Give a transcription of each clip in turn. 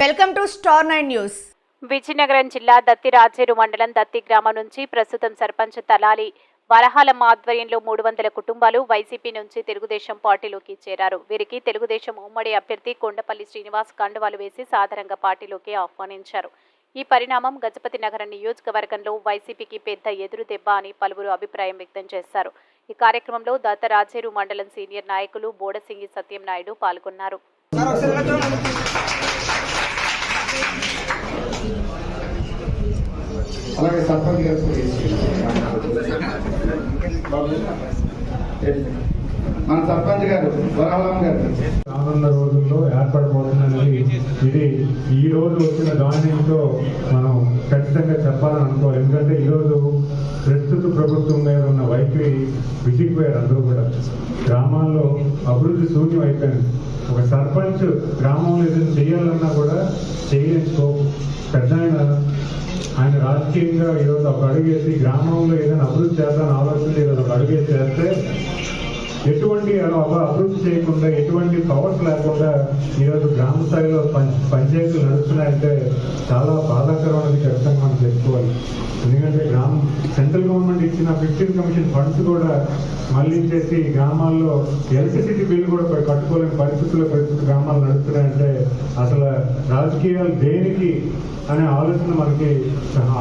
Welcome to star nine news. Vizianagaram జిల్లా దత్తి రాజేరు మండలం దత్తి గ్రామం నుంచి ప్రస్తుతం సర్పంచ్ తలాలి వరహాలమ్మ ఆధ్వర్యంలో మూడు వందల కుటుంబాలు వైసీపీ నుంచి తెలుగుదేశం పార్టీలోకి చేరారు. వీరికి తెలుగుదేశం ఉమ్మడి అభ్యర్థి కొండపల్లి శ్రీనివాస్ కండువాలు వేసి సాధారణంగా పార్టీలోకి ఆహ్వానించారు. ఈ పరిణామం గజపతి నగరం నియోజకవర్గంలో వైసీపీకి పెద్ద ఎదురు దెబ్బ అని పలువురు అభిప్రాయం వ్యక్తం చేశారు. ఈ కార్యక్రమంలో దత్త రాజేరు మండలం సీనియర్ నాయకులు బోడసింగి సత్యం నాయుడు పాల్గొన్నారు. అలాగే సర్పంచ్ గారు మన సర్పంచ్ గారు వరహలం గారు. రానున్న రోజుల్లో ఏర్పడబోతున్నది ఇది. ఈ రోజు వచ్చిన ధాన్యంతో మనం ఖచ్చితంగా చెప్పాలని అనుకోవాలి. ఎందుకంటే ఈ రోజు ప్రస్తుత ప్రభుత్వం మీద ఉన్న వైఖరి విసిగిపోయారు అందరూ కూడా. గ్రామాల్లో అభివృద్ధి శూన్యం అయిపోయింది. ఒక సర్పంచ్ గ్రామంలో ఏదైనా చేయాలన్నా కూడా చేయలేని స్కోప్ పెద్ద రాజకీయంగా ఈరోజు ఒక అడుగేసి గ్రామంలో ఏదైనా అభివృద్ధి చేద్దామని ఆలోచన ఈరోజు ఒక అడుగేసి వేస్తే ఎటువంటి అభ- అభివృద్ధి చేయకుండా ఎటువంటి పవర్స్ లేకుండా ఈరోజు గ్రామ స్థాయిలో పం- పంచాయతీలు నడుస్తున్నాయంటే చాలా బాధాకరమైనది ఖచ్చితంగా మనం చెప్పుకోవాలి ఎందుకంటే సెంట్రల్ గవర్నమెంట్ ఇచ్చిన ఫిఫ్టీన్ కమిషన్ ఫండ్స్ కూడా మళ్ళీ చేసి గ్రామాల్లో ఎలక్ట్రిసిటీ బిల్ కూడా కట్టుకోలేని పరిస్థితుల్లో పరిస్థితులు గ్రామాలు నడుస్తున్నాయంటే అసలు రాజకీయాలు దేనికి అనే ఆలోచన మనకి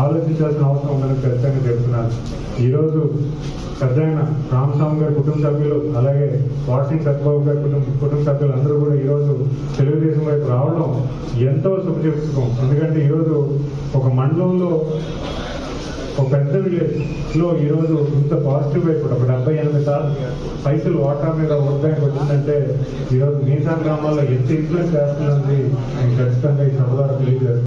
ఆలోచించాల్సిన అవసరం ఉందని ఖచ్చితంగా చెప్తున్నాను. ఈరోజు పెద్దయన రామస్వామి గారి కుటుంబ సభ్యులు అలాగే వాట్సింగ్ సత్యబాబు గారి కుటుంబ కుటుంబ సభ్యులు అందరూ కూడా ఈరోజు తెలుగుదేశం వైపు రావడం ఎంతో శుభచిత్తం ఎందుకంటే ఈరోజు ఒక మండలంలో ఒక పెద్ద విలేజ్లో ఈరోజు ఇంత పాజిటివ్ వైపు ఒక డెబ్బై ఎనిమిది సార్లు పైసలు వాటా మీద ఓట్ బ్యాంక్ వచ్చిందంటే ఈరోజు మీసా గ్రామాల్లో ఎంత ఇన్ఫ్లుయెన్స్ చేస్తున్నది నేను ఖచ్చితంగా ఈ సభ ద్వారా తెలియజేస్తాను